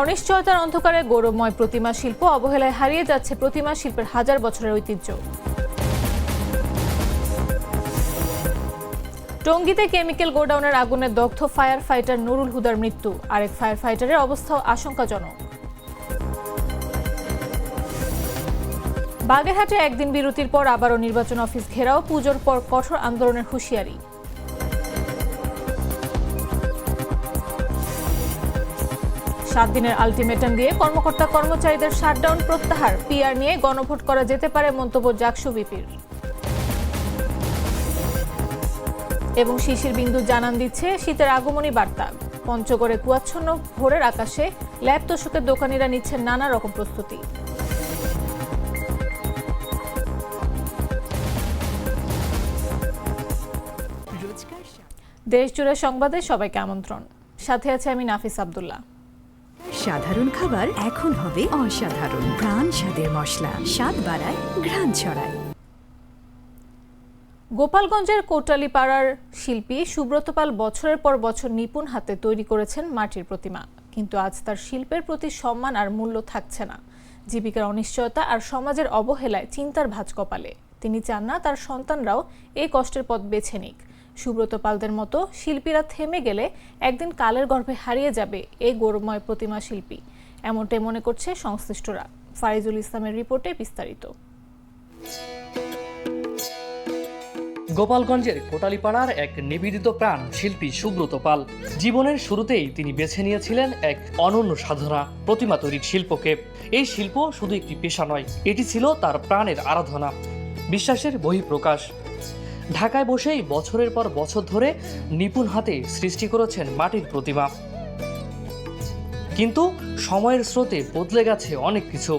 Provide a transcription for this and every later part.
অনিশ্চয়তার অন্ধকারে গৌরবময় প্রতিমা শিল্প অবহেলায় হারিয়ে যাচ্ছে প্রতিমা শিল্পের হাজার বছরের ঐতিহ্য। টঙ্গীতে কেমিক্যাল গোডাউনের আগুনে দগ্ধ ফায়ার ফাইটার নুরুল হুদার মৃত্যু। আরেক ফায়ার ফাইটারের অবস্থাও আশঙ্কাজনক। বাগেরহাটে একদিন বিরতির পর আবারও নির্বাচন অফিস ঘেরাও, পুজোর পর কঠোর আন্দোলনের হুঁশিয়ারি। সাত দিনের আলটিমেটাম দিয়ে কর্মকর্তা কর্মচারীদের শাটডাউন প্রত্যাহার। পিআর নিয়ে গণভোট করা যেতে পারে মন্তব্য জাকসু বিপির। এবং শিশির বিন্দু জানান দিচ্ছে, শীতের আগমনী বার্তা। পঞ্চগড়ে কুয়াচ্ছন্ন ভোরের আকাশে ল্যাব তোষকের দোকানিরা নিচ্ছেন নানা রকম প্রস্তুতি। দেশ জুড়ে সংবাদে সবাইকে আমন্ত্রণ। সাথে আছে আমি নাফিস আব্দুল্লাহ। সাধারণ খাবার এখন হবে অসাধারণ। প্রাণ স্বাদের মশলা, স্বাদ বাড়ায়, ঘ্রাণ ছড়ায়। গোপালগঞ্জের কোটালিপাড়ার শিল্পী সুব্রত পাল বছরের পর বছর নিপুণ হাতে তৈরি করেছেন মাটির প্রতিমা। কিন্তু আজ তার শিল্পের প্রতি সম্মান আর মূল্য থাকছে না। জীবিকার অনিশ্চয়তা আর সমাজের অবহেলায় চিন্তার ভাঁজ কপালে। তিনি চান না তার সন্তানরাও এই কষ্টের পথ বেছে নিক। সুব্রত পালদের মতো শিল্পীরা থেমে গেলে একদিন কালের গর্ভে হারিয়ে যাবে এই গৌরবময় প্রতিমা শিল্পী। এমনটাই মনে করছে সংশ্লিষ্টরা। ফারিজুল ইসলামের রিপোর্টে বিস্তারিত। গোপালগঞ্জের কোটালীপাড়ার এক নিবেদিত প্রাণ শিল্পী সুব্রত পাল। জীবনের শুরুতেই তিনি বেছে নিয়েছিলেন এক অনন্য সাধনা প্রতিমা তৈরির শিল্পকে। এই শিল্প শুধু একটি পেশা নয়, এটি ছিল তার প্রাণের আরাধনা। বিশ্বাসের বহিঃপ্রকাশ। ঢাকায় বসেই বছরের পর বছর ধরে নিপুণ হাতে সৃষ্টি করেছেন মাটির প্রতিমা। কিন্তু সময়ের স্রোতে বদলে গেছে অনেক কিছু।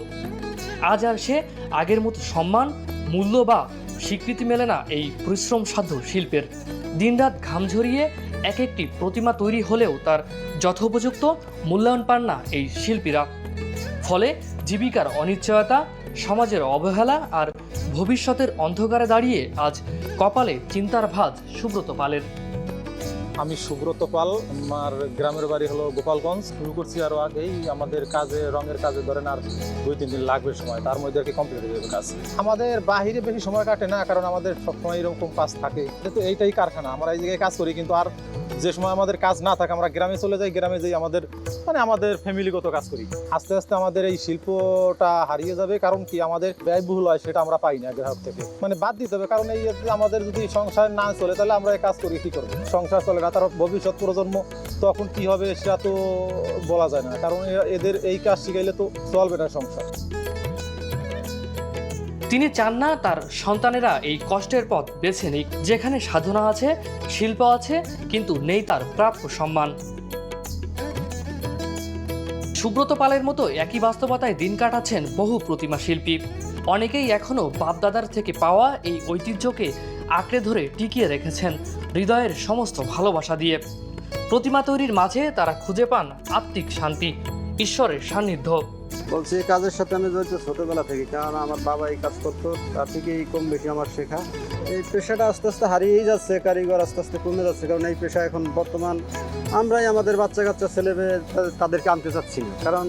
আজ আর সে আগের মতো সম্মান, মূল্য বা স্বীকৃতি মেলে না এই পরিশ্রম সাধ্য শিল্পের। দিনরাত ঘাম ঝরিয়ে এক একটি প্রতিমা তৈরি হলেও তার যথোপযুক্ত মূল্যায়ন পান না এই শিল্পীরা। ফলে জীবিকার অনিশ্চয়তা, সমাজের অবহেলা আর ভবিষ্যতের অন্ধকারে দাঁড়িয়ে আজ কপালে চিন্তার ভাঁজ সুব্রত পালের। আমি সুব্রত পাল, আমার গ্রামের বাড়ি হলো গোপালগঞ্জ। শুরু করছি আরও আগেই আমাদের কাজে, রঙের কাজে ধরেন আর দুই, তিন দিন লাগবে সময়। তার মধ্যে আর কি কমপ্লিট হয়ে যাবে কাজ। আমাদের বাহিরে বেশি সময় কাটে না, কারণ আমাদের সবসময় এরকম কাজ থাকে। যেহেতু এইটাই কারখানা, আমরা এই জায়গায় কাজ করি, কিন্তু আর যে সময় আমাদের কাজ না থাকে, আমরা গ্রামে চলে যাই, গ্রামে যাই আমাদের মানে আমাদের ফ্যামিলিগত কাজ করি। আস্তে আস্তে আমাদের এই শিল্পটা হারিয়ে যাবে, কারণ কি আমাদের ব্যয়বহুল হয়, সেটা আমরা পাই না গ্রাহক থেকে। মানে বাদ দিতে হবে, কারণ এই আমাদের যদি সংসার না চলে, তাহলে আমরা এই কাজ করি, কি করব? সংসার চলে না, তার ভবিষ্যৎ প্রজন্ম তখন কি হবে, সেটা তো বলা যায় না। কারণ এদের এই কাজ শিখাইলে তো চলবে না সংসার। তিনি চান না তার সন্তানেরা এই কষ্টের পথ বেছে নিক। যেখানে সাধনা আছে, শিল্প আছে, কিন্তু নেই তার প্রাপ্য সম্মান। সুব্রত পালের মতো একই বাস্তবতায় দিন কাটাচ্ছেন বহু প্রতিমা শিল্পী। অনেকেই এখনও বাপদাদার থেকে পাওয়া এই ঐতিহ্যকে আঁকড়ে ধরে টিকিয়ে রেখেছেন হৃদয়ের সমস্ত ভালোবাসা দিয়ে। প্রতিমা তৈরির মাঝে তারা খুঁজে পান আত্মিক শান্তি, ঈশ্বরের সান্নিধ্য। বলছি, এই কাজের সাথে আমি জড়িত ছোটবেলা থেকে, কারণ আমার বাবা এই কাজ করতো, তার থেকেই কম বেশি আমার শেখা। এই পেশাটা আস্তে আস্তে হারিয়েই যাচ্ছে, কারিগর আস্তে আস্তে কমে যাচ্ছে, কারণ এই পেশা এখন বর্তমান আমরাই আমাদের বাচ্চা কাচ্চা ছেলে মেয়ে তাদেরকে আনতে চাচ্ছি না কারণ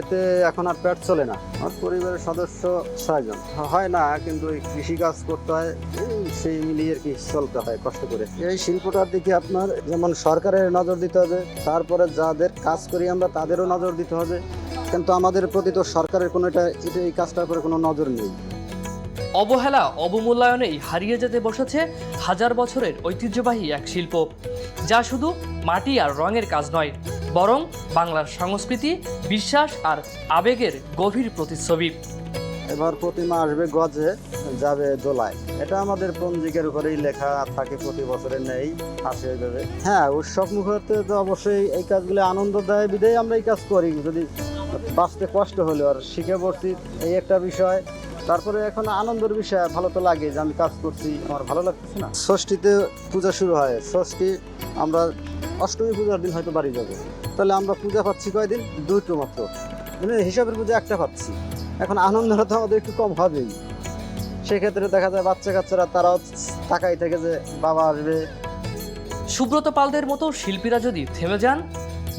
এতে এখন আর পেট চলে না। আমার পরিবারের সদস্য ছয়জন। হয় না, কিন্তু এই কৃষি কাজ করতে হয় সেই মিলিয়ে কি চলতে হয়, কষ্ট করে। এই শিল্পটার দিকে আপনার যেমন সরকারের নজর দিতে হবে, তারপরে যাদের কাজ করি আমরা তাদেরও নজর দিতে হবে। কিন্তু আমাদের প্রতি তো সরকারের কোনো এটা এটা এই কাজটার উপরে কোনো নজর নেই। অবহেলা অবমূল্যায়নেই হারিয়ে যেতে বসেছে হাজার বছরের ঐতিহ্যবাহী এক শিল্প যা শুধু মাটি আর রঙের কাজ নয় বরং বাংলার সংস্কৃতি বিশ্বাস আর আবেগের গভীর প্রতিচ্ছবি। এবার প্রতিমা আসবে গজে যাবে দোলায়। এটা আমাদের পঞ্জিকের উপরেই লেখা থাকে প্রতি বছরে নেই আসে যাবে হ্যাঁ উৎসব মুখতে তো অবশ্যই এই কাজগুলো আনন্দ দেয় বিদেয় আমরা এই কাজ করি। যদি বাঁচতে কষ্ট হলেও আর শিখে পড়ছি এই একটা বিষয়। তারপরে এখন আনন্দের বিষয়, ভালো তো লাগে যে আমি কাজ করছি, আমার ভালো লাগতেছে না। ষষ্ঠীতে পূজা শুরু হয়। ষষ্ঠী আমরা অষ্টমী পূজার দিন হয়তো বাড়ি যাব। তাহলে আমরা পূজা পাচ্ছি কয়দিন? দুটো মাত্র। মানে হিসাবের পূজা একটা পাচ্ছি। এখন আনন্দটা তো আমাদের একটু কম হবেই। সেক্ষেত্রে দেখা যায় বাচ্চা কাচ্চারা তারাও তাকাই থাকে যে বাবা আসবে। সুব্রত পালদের মতো শিল্পীরা যদি থেমে যান,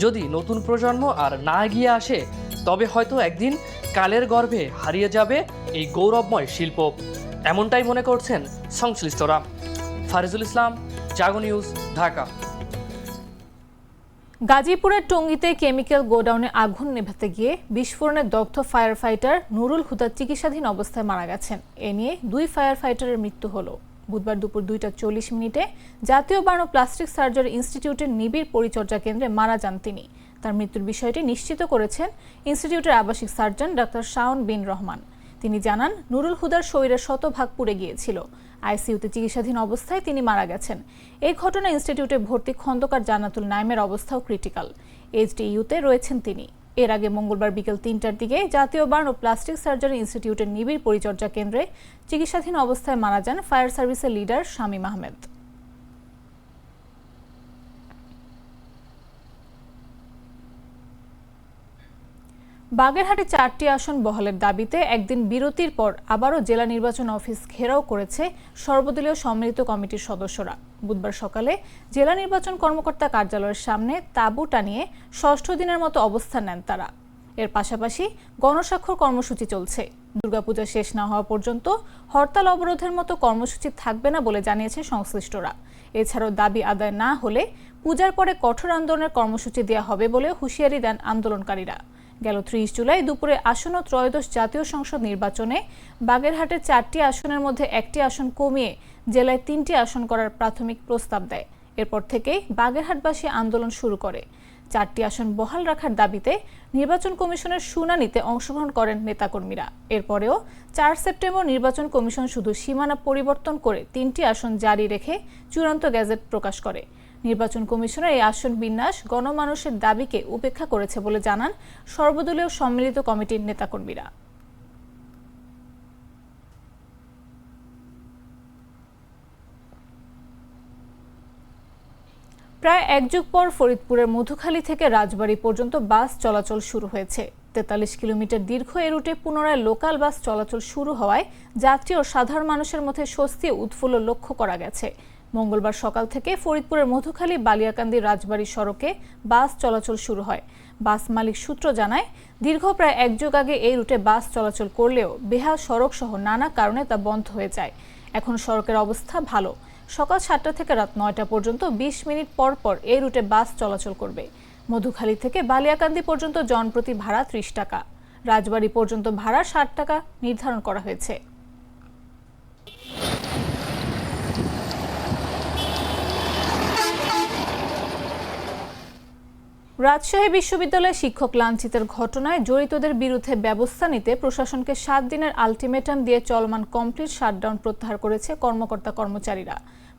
যদি নতুন প্রজন্ম আর না এগিয়ে আসে তবে হয়তো একদিন কালের গর্ভে হারিয়ে যাবে এই গৌরবময় শিল্প। এমনটাই মনে করছেন সংশ্লিষ্টরা। ফারিজুল ইসলাম, জাগো নিউজ, ঢাকা। গাজীপুরের টঙ্গীতে কেমিক্যাল গোডাউনে আগুন নেভাতে গিয়ে বিস্ফোরণে দগ্ধ ফায়ার ফাইটার নুরুল হুদা চিকিৎসাধীন অবস্থায় মারা গেছেন। এ নিয়ে দুই ফায়ার ফাইটারের মৃত্যু হলো। বুধবার দুপুর দুইটা চল্লিশ মিনিটে জাতীয় বার্ন ও প্লাস্টিক সার্জারি ইনস্টিটিউটের নিবিড় পরিচর্যা কেন্দ্রে মারা যান তিনি। তার মৃত্যুর বিষয়টি নিশ্চিত করেছেন ইনস্টিটিউটের আবাসিক সার্জন ডাক্তার শাওন বিন রহমান। তিনি জানান, নুরুল হুদার শরীরের শতভাগ পুড়ে গিয়েছিল। আইসিইউতে চিকিৎসাধীন অবস্থায় তিনি মারা গেছেন। এই ঘটনা ইনস্টিটিউটে ভর্তি খন্দকার জান্নাতুল নাইমের অবস্থাও ক্রিটিক্যাল। এইচডিইউতে রয়েছেন তিনি। এর আগে মঙ্গলবার বিকেল তিনটার দিকে জাতীয় বার্ন ও প্লাস্টিক সার্জারি ইনস্টিটিউটের নিবিড় পরিচর্যা কেন্দ্রে চিকিৎসাধীন অবস্থায় মারা যান ফায়ার সার্ভিসের লিডার শামীম আহমেদ। বাগেরহাটে চারটি আসন বহালের দাবিতে একদিন বিরতির পর আবারও জেলা নির্বাচন অফিস ঘেরাও করেছে সর্বদলীয় সম্মিলিত কমিটির সদস্যরা। বুধবার সকালে জেলা নির্বাচন কর্মকর্তা কার্যালয়ের সামনে তাঁবু টানিয়ে ষষ্ঠ দিনের মতো অবস্থান নেন তারা। এর পাশাপাশি গণস্বাক্ষর কর্মসূচি চলছে। দুর্গাপূজা শেষ না হওয়া পর্যন্ত হরতাল অবরোধের মতো কর্মসূচি থাকবে না বলে জানিয়েছে সংশ্লিষ্টরা। এছাড়াও দাবি আদায় না হলে পূজার পরে কঠোর আন্দোলনের কর্মসূচি দেওয়া হবে বলে হুঁশিয়ারি দেন আন্দোলনকারীরা। গেল ত্রিশ জুলাই দুপুরে আসন্ন ত্রয়োদশ জাতীয় সংসদ নির্বাচনে বাগেরহাটের চারটি আসনের মধ্যে একটি আসন কমিয়ে জেলায় তিনটি আসন করার প্রাথমিক প্রস্তাব দেয়। এরপর থেকেই বাগেরহাটবাসী আন্দোলন শুরু করে। চারটি আসন বহাল রাখার দাবিতে নির্বাচন কমিশনের শুনানিতে অংশগ্রহণ করেন নেতাকর্মীরা। এরপরেও চার সেপ্টেম্বর নির্বাচন কমিশন শুধু সীমানা পরিবর্তন করে তিনটি আসন জারি রেখে চূড়ান্ত গ্যাজেট প্রকাশ করে। নির্বাচন কমিশনের এই আসন বিন্যাস গণমানুষের দাবিকে উপেক্ষা করেছে বলে জানান সর্বদলীয় সম্মিলিত কমিটির নেতাকর্মীরা। প্রায় এক যুগ পর ফরিদপুরের মধুখালী থেকে রাজবাড়ী পর্যন্ত বাস চলাচল শুরু হয়েছে। তেতাল্লিশ কিলোমিটার দীর্ঘ এ রুটে পুনরায় লোকাল বাস চলাচল শুরু হওয়ায় যাত্রী ও সাধারণ মানুষের মধ্যে স্বস্তি উৎফুল্ল লক্ষ্য করা গেছে। মঙ্গলবার সকাল থেকে ফরিদপুরের মধুখালী বালিয়াকান্দি রাজবাড়ী সড়কে বাস চলাচল শুরু হয়। বাস মালিক সূত্র জানায়, দীর্ঘ প্রায় এক যুগ আগে এই রুটে বাস চলাচল করলেও বেহাল সড়ক সহ নানা কারণে তা বন্ধ হয়ে যায়। এখন সড়কের অবস্থা ভালো। সকাল সাতটা থেকে রাত নয়টা পর্যন্ত বিশ মিনিট পর পর এই রুটে বাস চলাচল করবে। মধুখালী থেকে বালিয়াকান্দি পর্যন্ত জনপ্রতি ভাড়া ত্রিশ টাকা। রাজবাড়ী পর্যন্ত ভাড়া ষাট টাকা নির্ধারণ করা হয়েছে। রাজশাহী বিশ্ববিদ্যালয়ে শিক্ষক লাঞ্ছিতের ঘটনায় জড়িতদের বিরুদ্ধে ব্যবস্থা নিতে প্রশাসনকে সাত দিনের আলটিমেটাম দিয়ে চলমান কমপ্লিট শাটডাউন প্রত্যাহার করেছে কর্মকর্তা কর্মচারীরা।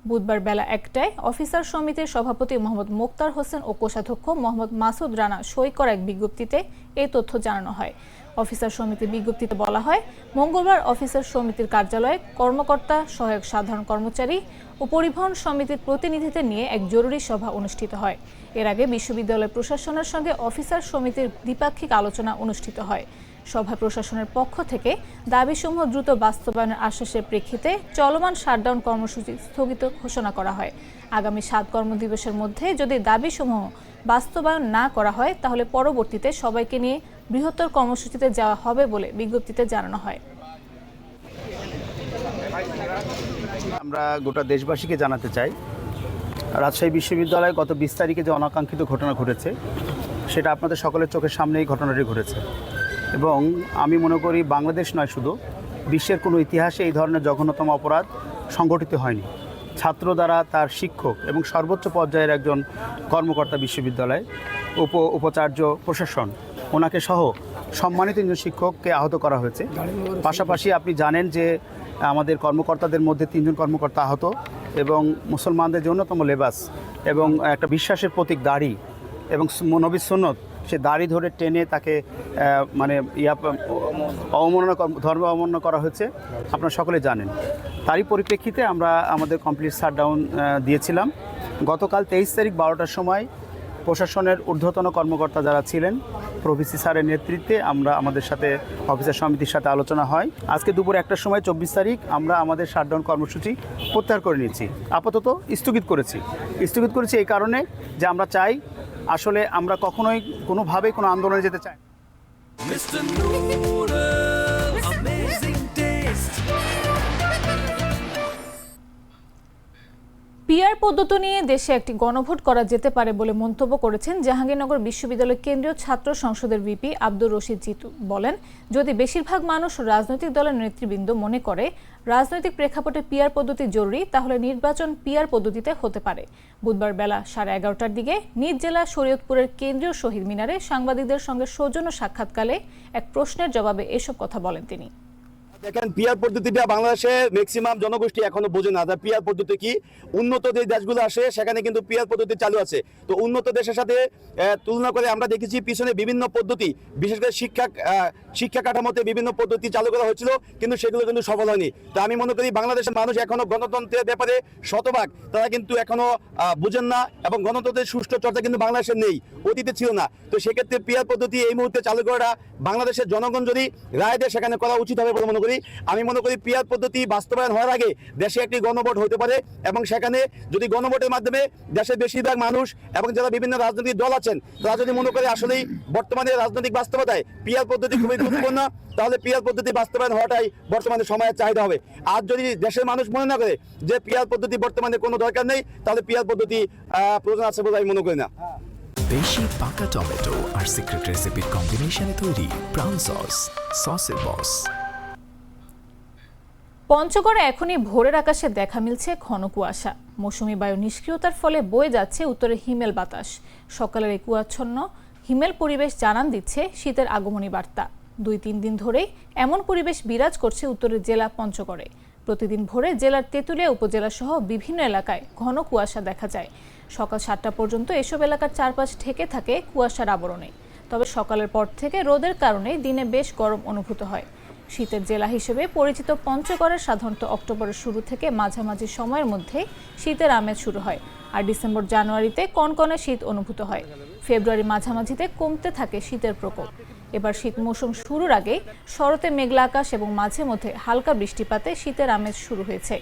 বুধবার বেলা একটায় অফিসার সমিতির সভাপতি মোহাম্মদ মোক্তার হোসেন ও কোষাধ্যক্ষ মোহাম্মদ মাসুদ রানা সই করা এক বিজ্ঞপ্তিতে এই তথ্য জানানো হয়। অফিসার সমিতির বিজ্ঞপ্তিতে বলা হয়, মঙ্গলবার অফিসার সমিতির কার্যালয়ে কর্মকর্তা, সহায়ক সাধারণ কর্মচারী ও পরিবহন সমিতির প্রতিনিধিদের নিয়ে এক জরুরি সভা অনুষ্ঠিত হয়। এর আগে বিশ্ববিদ্যালয় প্রশাসনের সঙ্গে অফিসার সমিতির দ্বিপাক্ষিক আলোচনা অনুষ্ঠিত হয়। সভা প্রশাসনের পক্ষ থেকে দাবিসমূহ দ্রুত বাস্তবায়নের আশ্বাসের প্রেক্ষিতে চলমান শাটডাউন কর্মসূচি স্থগিত ঘোষণা করা হয়। আগামী সাত কর্মদিবসের মধ্যে যদি দাবিসমূহ বাস্তবায়ন না করা হয়, তাহলে পরবর্তীতে সবাইকে নিয়ে বৃহত্তর কর্মসূচিতে যাওয়া হবে বলে বিজ্ঞপ্তিতে জানানো হয়। আমরা গোটা দেশবাসীকে জানাতে চাই রাজশাহী বিশ্ববিদ্যালয়ে গত বিশ তারিখে যে অনাকাঙ্ক্ষিত ঘটনা ঘটেছে, সেটা আপনাদের সকলের চোখের সামনেই ঘটনাটি ঘটেছে। এবং আমি মনে করি বাংলাদেশ নয় শুধু, বিশ্বের কোনো ইতিহাসে এই ধরনের জঘন্যতম অপরাধ সংগঠিত হয়নি। ছাত্র দ্বারা তার শিক্ষক এবং সর্বোচ্চ পর্যায়ের একজন কর্মকর্তা বিশ্ববিদ্যালয়, উপ, উপাচার্য, প্রশাসন, ওনাকে সহ সম্মানিত তিনজন শিক্ষককে আহত করা হয়েছে। পাশাপাশি আপনি জানেন যে আমাদের কর্মকর্তাদের মধ্যে তিনজন কর্মকর্তা আহত এবং মুসলমানদের যে অন্যতম লেবাস এবং একটা বিশ্বাসের প্রতীক দাড়ি এবং নবী সুন্নত, সে দাড়ি ধরে টেনে তাকে মানে ইয়া, অবমাননা ধর্ম অবমাননা করা হয়েছে। আপনারা সকলে জানেন। তারই পরিপ্রেক্ষিতে আমরা আমাদের কমপ্লিট শাটডাউন দিয়েছিলাম। গতকাল তেইশ তারিখ বারোটার সময় প্রশাসনের ঊর্ধ্বতন কর্মকর্তা যারা ছিলেন প্রভিসি স্যারের নেতৃত্বে আমরা আমাদের সাথে অফিসার সমিতির সাথে আলোচনা হয়। আজকে দুপুর একটার সময় চব্বিশ তারিখ আমরা আমাদের শাটডাউন কর্মসূচি প্রত্যাহার করে নিয়েছি। আপাতত স্থগিত করেছি। স্থগিত করেছি এই কারণে যে আমরা চাই আসলে আমরা কখনোই কোনোভাবেই কোনো আন্দোলনে যেতে চাই পিআর পদ্ধতি নিয়ে দেশে একটি গণভোট করা যেতে পারে বলে মন্তব্য করেছেন জাহাঙ্গীরনগর বিশ্ববিদ্যালয় কেন্দ্রীয় ছাত্র সংসদের ভিপি আব্দুর রশিদ জিতু। বলেন, যদি বেশিরভাগ মানুষ রাজনৈতিক দলের নেতৃবৃন্দ মনে করে রাজনৈতিক প্রেক্ষাপটে পিআর পদ্ধতি জরুরি, তাহলে নির্বাচন পিআর পদ্ধতিতে হতে পারে। বুধবার বেলা সাড়ে এগারোটার দিকে নিজ জেলা শরীয়তপুরের কেন্দ্রীয় শহীদ মিনারে সাংবাদিকদের সঙ্গে সৌজন্য সাক্ষাৎকালে এক প্রশ্নের জবাবে এসব কথা বলেন তিনি। দেখেন, পিয়ার পদ্ধতিটা বাংলাদেশে ম্যাক্সিমাম জনগোষ্ঠী এখনও বোঝে না। যে পিয়ার পদ্ধতি কি? উন্নত যে দেশগুলো আসে, সেখানে কিন্তু পিয়ার পদ্ধতি চালু আছে। তো উন্নত দেশের সাথে তুলনা করে আমরা দেখেছি পিছনে বিভিন্ন পদ্ধতি। বিশেষ করে শিক্ষা শিক্ষা কাঠামোতে বিভিন্ন পদ্ধতি চালু করা হয়েছিল, কিন্তু সেগুলো কিন্তু সফল হয়নি। তো আমি মনে করি বাংলাদেশের মানুষ এখনও গণতন্ত্রের ব্যাপারে শতভাগ, তারা কিন্তু এখনও বুঝেন না এবং গণতন্ত্রের সুষ্ঠু চর্চা কিন্তু বাংলাদেশে নেই, অতীতে ছিল না। তো সেক্ষেত্রে পিয়ার পদ্ধতি এই মুহূর্তে চালু করাটা বাংলাদেশের জনগণ যদি রায় দেয়, সেখানে করা উচিত হবে বলে মনে করি। আমি মনে করি পিয়ার পদ্ধতি বাস্তবায়ন হওয়ার আগে দেশে একটি গণভোট হতে পারে এবং সেখানে যদি গণভোটের মাধ্যমে দেশের বেশিরভাগ মানুষ এবং যারা বিভিন্ন রাজনৈতিক দল আছেন, তারা যদি মনে করে আসলেই বর্তমানে রাজনৈতিক বাস্তবতায় পিয়ার পদ্ধতি খুবই গুরুত্বপূর্ণ, তাহলে পিয়ার পদ্ধতি বাস্তবায়ন হওয়াটাই বর্তমানে সময়ের চাহিদা হবে। আর যদি দেশের মানুষ মনে না করে যে পিয়ার পদ্ধতি বর্তমানে কোনো দরকার নেই, তাহলে পিয়ার পদ্ধতি প্রয়োজন আছে বলে আমি মনে করি না। দেশি পাকা টমেটো আর সিক্রেট রেসিপির কম্বিনেশনে তৈরি প্রাউন সস, সসের বস। পঞ্চগড়ে এখনই ভোরের আকাশে দেখা মিলছে ঘন কুয়াশা। মৌসুমি বায়ু নিষ্ক্রিয়তার ফলে বয়ে যাচ্ছে উত্তরে হিমেল বাতাস। সকালের এই কুয়াচ্ছন্ন হিমেল পরিবেশ জানান দিচ্ছে শীতের আগমনী বার্তা। দুই তিন দিন ধরেই এমন পরিবেশ বিরাজ করছে উত্তরের জেলা পঞ্চগড়ে। প্রতিদিন ভোরে জেলার তেঁতুলিয়া উপজেলা সহ বিভিন্ন এলাকায় ঘন কুয়াশা দেখা যায়। সকাল সাতটা পর্যন্ত এসব এলাকার চারপাশ ঢেকে থাকে কুয়াশার আবরণে। তবে সকালের পর থেকে রোদের কারণে দিনে বেশ গরম অনুভূত হয়। শীতের জেলা হিসেবে পরিচিত পঞ্চগড়ের সাধারণত অক্টোবরের শুরু থেকে মাঝামাঝি সময়ের মধ্যে শীতের আমেজ শুরু হয়, আর ডিসেম্বর জানুয়ারিতে কনকনে শীত অনুভূত হয়। ফেব্রুয়ারি মাঝামাঝিতে কমতে থাকে শীতের প্রকোপ। এবার শীত মৌসুম শুরুর আগে শরতে মেঘলা আকাশ এবং মাঝে মধ্যে হালকা বৃষ্টিপাতে শীতের আমেজ শুরু হয়েছে।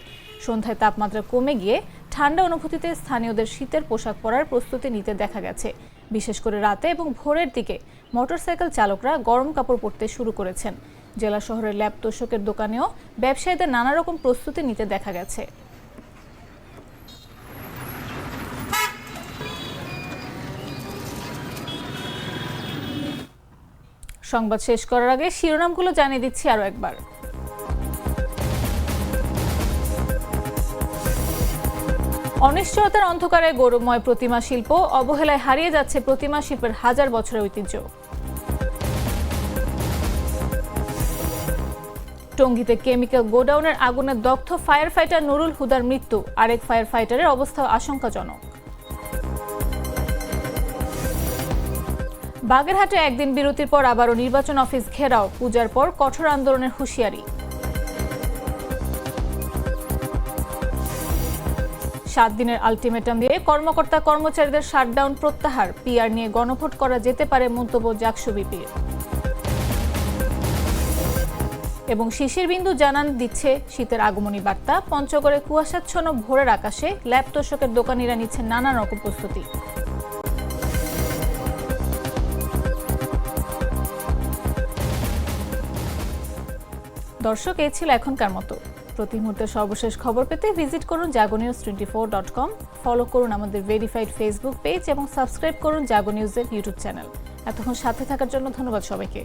সন্ধ্যায় তাপমাত্রা কমে গিয়ে ঠান্ডা অনুভূতিতে স্থানীয়দের শীতের পোশাক পরার প্রস্তুতি নিতে দেখা গেছে। বিশেষ করে রাতে এবং ভোরের দিকে মোটরসাইকেল চালকরা গরম কাপড় পরতে শুরু করেছেন। জেলা শহরের ল্যাব তোষকের দোকানেও ব্যবসায়ীদের নানা রকম প্রস্তুতি নিতে দেখা গেছে। সংবাদ শেষ করার আগে শিরোনামগুলো জানিয়ে দিচ্ছি আরও একবার। অনিশ্চয়তার অন্ধকারে গৌরবময় প্রতিমা শিল্প অবহেলায় হারিয়ে যাচ্ছে প্রতিমা শিল্পের হাজার বছরের ঐতিহ্য। টঙ্গীতে কেমিক্যাল গোডাউনের আগুনে দগ্ধ ফায়ার ফাইটার নুরুল হুদার মৃত্যু। আরেক ফায়ার ফাইটারের অবস্থা আশঙ্কাজনক। বাগেরহাটে একদিন বিরতির পর আবারও নির্বাচন অফিস ঘেরাও, পূজার পর কঠোর আন্দোলনের হুঁশিয়ারি। সাত দিনের আলটিমেটাম দিয়ে কর্মকর্তা কর্মচারীদের শাটডাউন প্রত্যাহার, পিআর নিয়ে গণভোট করা যেতে পারে মন্তব্য জাকসু বিপির। এবং শিশির বিন্দু জানান দিচ্ছে শীতের আগমনী বার্তা। পঞ্চগড়ে কুয়াশাচ্ছন্ন ভোরের আকাশে ল্যাব তোষকের দোকানিরা নিচ্ছে নানা রকম প্রস্তুতি। দর্শক, এ ছিল এখনকার মতো। প্রতি মুহূর্তে সর্বশেষ খবর পেতে ভিজিট করুন Jago news twenty four dot com. Follow করুন আমাদের ভেরিফাইড ফেসবুক পেজ এবং সাবস্ক্রাইব করুন জাগো নিউজের ইউটিউব চ্যানেল। এতক্ষণ সাথে থাকার জন্য ধন্যবাদ সবাইকে।